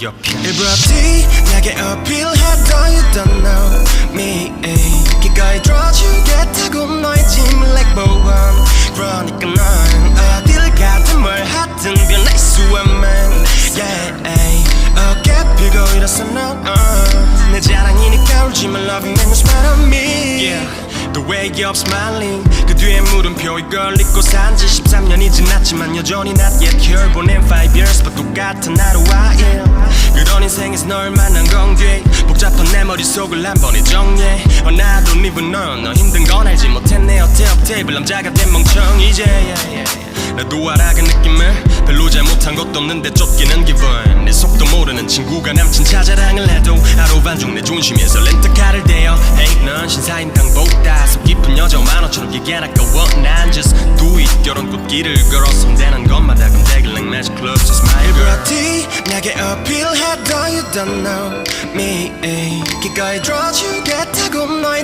옆에 일부러 티나게 어필했던 you don't know me 기꺼이 들어주겠다고 너의 짐을 내보원 그러니까 넌 어딜 가든 뭘 하든 변할 수 없는 yeah. 어깨 펴고 일어서 넌내 자랑이니까 울지 마 loving make The way you're smiling. 그 뒤에 물음표 이걸 잊고 산지 13년이 지났지만 여전히 not yet here 보낸 5 years but 똑같은 하루와 일. 그런 인생에서 널 만난 건뒤 복잡한 내 머릿속을 한 번에 정리해. 어 나도 even 넌너 힘든 건 알지 못했네. 어때 업테이블 남자가 된 멍청 이제. Yeah, yeah. 나도 알아 그 느낌을 별로 잘못한 것도 없는데 쫓기는 기분. 내 속도 모르는 친구가 남친 찾아랑을 해도 하루 반중 내 중심에서 렌트카를 대요 Hey 넌 신사임당보다 속 깊은 여자 만화처럼 얘기나 까워. 난 just do it. 결혼 꽃길을 걸었으면 되는 것마다 금대길 like magic club just my 일부러 티나게 어필해도 you don't know me. 기꺼이 들어주겠다고 너의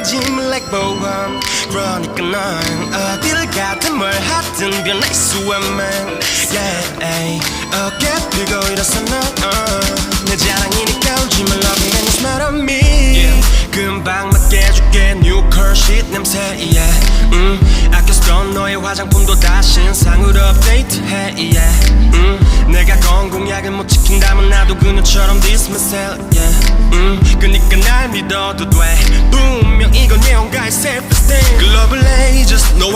짐을 내보원 그러니까 넌 어딜 가든 뭘 하든 변할 수 없는. Yeah 어깨 펴고 일어서 넌내 자랑이니까 울지 마 love me and smile on me. 금방 맞게 해줄게 new car shit 냄새 yeah. 음, 아껴 쓰던 너의 화장품도 다 신상으로 업데이트해 yeah. 음, 내가 건 공약을 못 지킨다면 나도 그녀처럼 this myself yeah. 음, 그니까 날 믿어도 돼. 분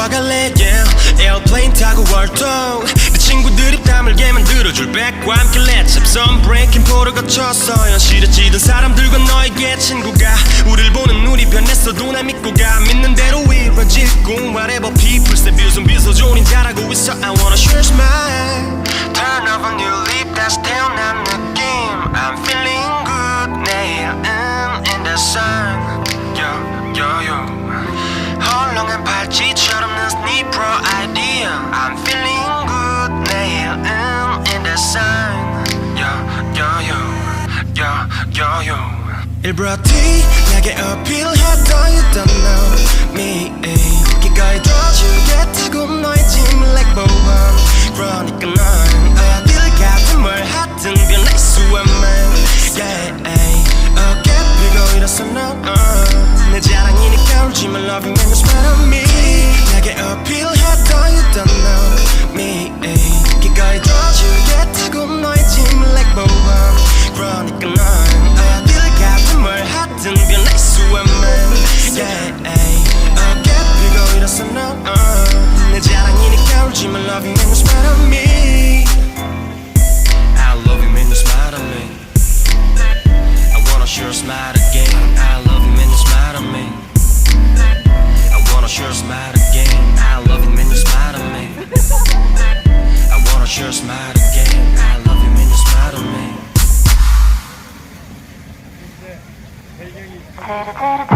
와 갈래 yeah. Airplane 타고 월동 내 친구들이 땀을 게 만들어줄 백과 함께 let's have some breaking 포를 거쳐서 현실에 찌든 사람들과 너에게 친구가 우릴 보는 눈이 변했어도 날 믿고 가. 믿는 대로 이루어질 꿈 whatever people say 비웃음 비서 존인 잘하고 있어. I wanna yo. Yo 일부러 티나게 어필해도 you don't know me 기꺼이 들어주겠다고 너의 짐을 내보원 그러니까 넌 어딜 가든 뭘 하든 변할 수 없는 yeah 어깨 펴고 일어서 넌내 자랑이니까 울지 마 loving just mad again. I love him and it's mad at me.